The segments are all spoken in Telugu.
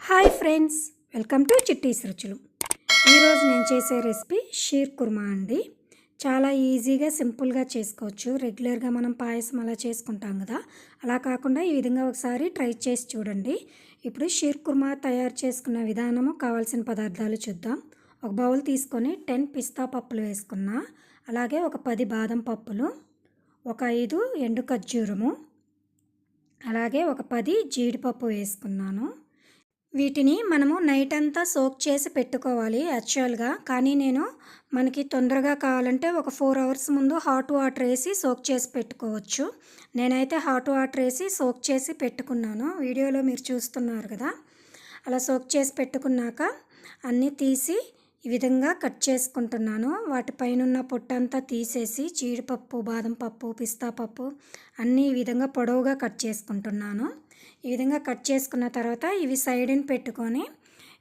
Hi friends welcome to Chitti's రుచులు. ఈరోజు నేను చేసే రెసిపీ షీర్ కుర్మా అండి. చాలా ఈజీగా సింపుల్గా చేసుకోవచ్చు. రెగ్యులర్గా మనం పాయసం అలా చేసుకుంటాం కదా. అలా కాకుండా ఈ విధంగా ఒకసారి ట్రై చేసి చూడండి. ఇప్పుడు షీర్ కుర్మా తయారు చేసుకున్న విధానము కావాల్సిన పదార్థాలు చూద్దాం. ఒక బౌల్ తీసుకొని టెన్ పిస్తా పప్పులు వేసుకున్నా అలాగే ఒక పది బాదం పప్పులు ఒక ఐదు ఎండు ఖర్జూరము అలాగే ఒక పది జీడిపప్పు వేసుకున్నాను. వీటిని మనము నైట్ అంతా సోక్ చేసి పెట్టుకోవాలి యాక్చువల్గా కానీ నేను మనకి తొందరగా కావాలంటే ఒక ఫోర్ అవర్స్ ముందు హాట్ వాటర్ వేసి సోక్ చేసి పెట్టుకోవచ్చు. నేనైతే హాట్ వాటర్ వేసి సోక్ చేసి పెట్టుకున్నాను. వీడియోలో మీరు చూస్తున్నారు కదా. అలా సోక్ చేసి పెట్టుకున్నాక అన్నీ తీసి ఈ విధంగా కట్ చేసుకుంటున్నాను. వాటిపైన ఉన్న పొట్టంతా తీసేసి జీడిపప్పు బాదం పప్పు పిస్తా పప్పు అన్నీ ఈ విధంగా పొడవుగా కట్ చేసుకుంటున్నాను. ఈ విధంగా కట్ చేసుకున్న తర్వాత ఇవి సైడ్ని పెట్టుకొని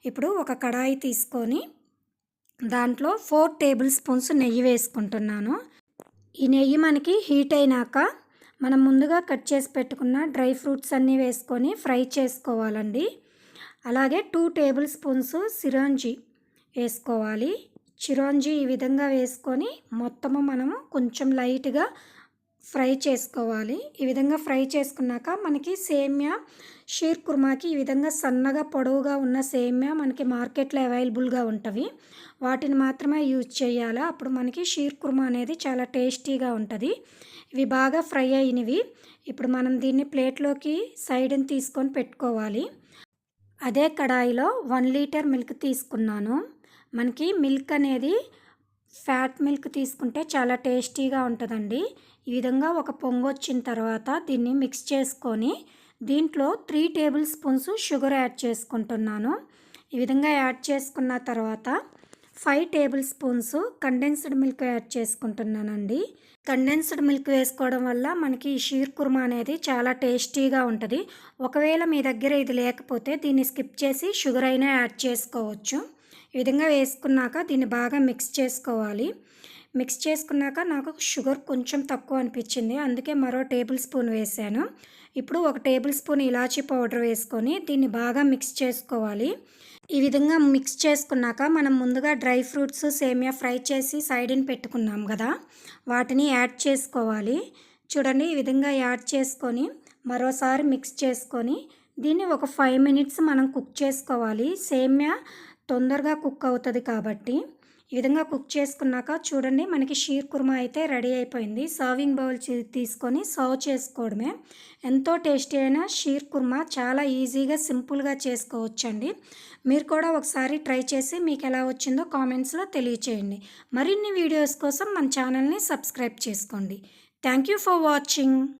ఇప్పుడు ఒక కడాయి తీసుకొని దాంట్లో ఫోర్ టేబుల్ స్పూన్స్ నెయ్యి వేసుకుంటున్నాను. ఈ నెయ్యి మనకి హీట్ అయినాక మనం ముందుగా కట్ చేసి పెట్టుకున్న డ్రై ఫ్రూట్స్ అన్నీ వేసుకొని ఫ్రై చేసుకోవాలండి. అలాగే టూ టేబుల్ స్పూన్స్ సిరంజి వేసుకోవాలి. చిరోంజి ఈ విధంగా వేసుకొని మొత్తము మనము కొంచెం లైట్గా ఫ్రై చేసుకోవాలి. ఈ విధంగా ఫ్రై చేసుకున్నాక మనకి సేమ్యా షీర్ కుర్మాకి ఈ విధంగా సన్నగా పొడవుగా ఉన్న సేమ్యా మనకి మార్కెట్లో అవైలబుల్గా ఉంటవి. వాటిని మాత్రమే యూజ్ చేయాలి. అప్పుడు మనకి షీర్ కుర్మా అనేది చాలా టేస్టీగా ఉంటుంది. ఇవి బాగా ఫ్రై అయినవి. ఇప్పుడు మనం దీన్ని ప్లేట్లోకి సైడ్ని తీసుకొని పెట్టుకోవాలి. అదే కడాయిలో వన్ లీటర్ మిల్క్ తీసుకున్నాను. మనకి మిల్క్ అనేది ఫ్యాట్ మిల్క్ తీసుకుంటే చాలా టేస్టీగా ఉంటుందండి. ఈ విధంగా ఒక పొంగు వచ్చిన తర్వాత దీన్ని మిక్స్ చేసుకొని దీంట్లో three tablespoons sugar add చేసుకుంటున్నాను. ఈ విధంగా యాడ్ చేసుకున్న తర్వాత five tablespoons condensed milk add చేసుకుంటున్నానండి. కండెన్స్డ్ మిల్క్ వేసుకోవడం వల్ల మనకి ఈ షీర్ కుర్మా అనేది చాలా టేస్టీగా ఉంటుంది. ఒకవేళ మీ దగ్గర ఇది లేకపోతే దీన్ని స్కిప్ చేసి షుగర్ అయినా యాడ్ చేసుకోవచ్చు. ఈ విధంగా వేసుకున్నాక దీన్ని బాగా మిక్స్ చేసుకోవాలి. మిక్స్ చేసుకున్నాక నాకు షుగర్ కొంచెం తక్కువ అనిపించింది. అందుకే మరో టేబుల్ స్పూన్ వేసాను. ఇప్పుడు ఒక టేబుల్ స్పూన్ ఇలాచీ పౌడర్ వేసుకొని దీన్ని బాగా మిక్స్ చేసుకోవాలి. ఈ విధంగా మిక్స్ చేసుకున్నాక మనం ముందుగా డ్రై ఫ్రూట్స్ సేమియా ఫ్రై చేసి సైడ్ని పెట్టుకున్నాం కదా వాటిని యాడ్ చేసుకోవాలి. చూడండి ఈ విధంగా యాడ్ చేసుకొని మరోసారి మిక్స్ చేసుకొని దీన్ని ఒక ఫైవ్ మినిట్స్ మనం కుక్ చేసుకోవాలి. సేమ్యా తొందరగా కుక్ అవుతుంది కాబట్టి ఈ విధంగా కుక్ చేసుకున్నాక చూడండి మనకి షీర్ కుర్మా అయితే రెడీ అయిపోయింది. సర్వింగ్ బౌల్ తీసుకొని సర్వ్ చేసుకోవడమే. ఎంతో టేస్టీ అయిన షీర్ కుర్మా చాలా ఈజీగా సింపుల్గా చేసుకోవచ్చండి. మీరు కూడా ఒకసారి ట్రై చేసి మీకు ఎలా వచ్చిందో కామెంట్స్లో తెలియచేయండి. మరిన్ని వీడియోస్ కోసం మన ఛానల్ని సబ్స్క్రైబ్ చేసుకోండి. Thank you for watching.